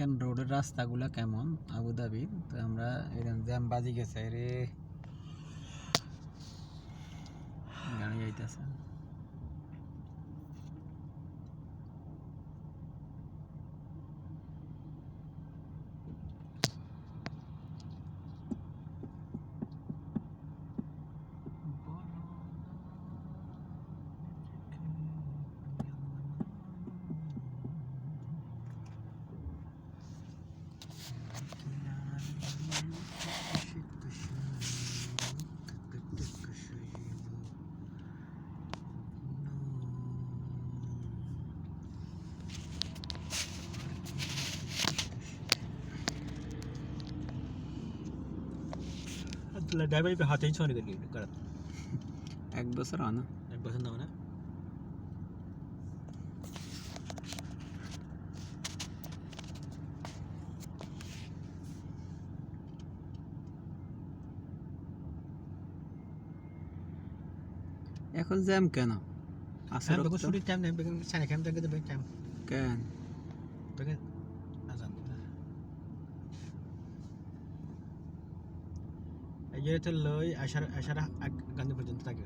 দেখেন রোডের রাস্তাগুলো কেমন? আবুধাবির তো আমরা এরকম জ্যাম বাজি গেছে রে গাড়ি আইতেছে। ড্রাইভার একটু হাতে ছড়ে গেল কারণ এক বছর আনা এক বছর না এখন জ্যাম কেন আসলে টাইম নেই কেন এই যে তো লই আসার আসার গান্ধী পর্যন্ত থাকে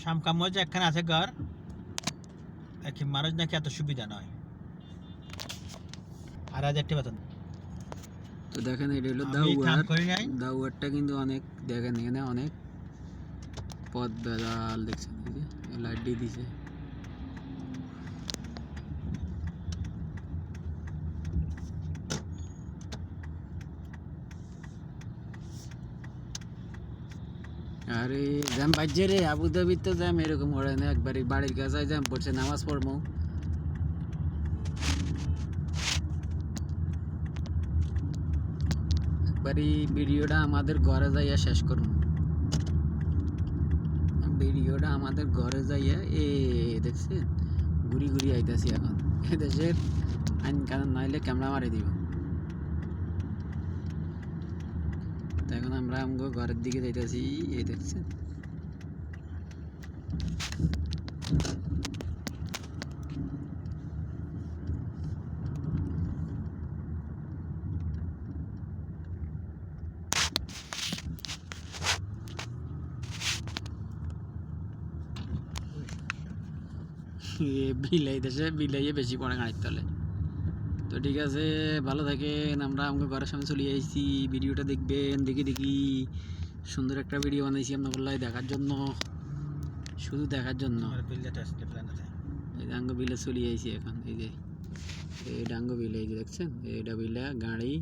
শ্যাম কামজ একখানে আছে ঘর একই মানুষ নাকি এত সুবিধা নয় আর হাজার টাকা বেতন তো দেখেন এটা হলো দাউয়ার দাউয়ারটা কিন্তু অনেক দেখেন এখানে অনেক পথ বেড়াল দেখছেন লাইট দিয়ে দিছে। আরে জ্যাম বাজছে রে আবুধাবির তো জ্যাম এরকম করে না একবারই বাড়ির কাছে জ্যাম পড়ছে নামাজ পড়ব। একবারই ভিডিওটা আমাদের ঘরে যাইয়া শেষ করব। ভিডিওটা আমাদের ঘরে যাইয়া, এ দেখছেন, ঘুরি ঘুরি আইতাছি এখন। এদেশের আইন কানুন নাইলে ক্যামেরা মারি দিব। এখন আমরা আমগো ঘরের দিকে যাইতাছি এই দেখছেন। বিলাই দেশে বিলাইয়ে বেশি পড়ে গাড়ির তলে। তো ঠিক আছে ভালো থাকেন আমরা আমাকে ঘরের সামনে চলে আইছি ভিডিওটা দেখবেন দেখি দেখি। সুন্দর একটা ভিডিও বানাইছি আপনার দেখার জন্য শুধু দেখার জন্য। এই ডাঙ্গ বিলে চলে আইছি এখন এই যে এই ডাঙ্গ বিলে এই যে দেখছেন? এইটা বিলে গাড়ি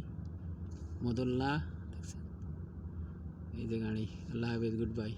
মদল্লা দেখছেন? এই যে গাড়ি আল্লাহ হাফেজ গুড বাই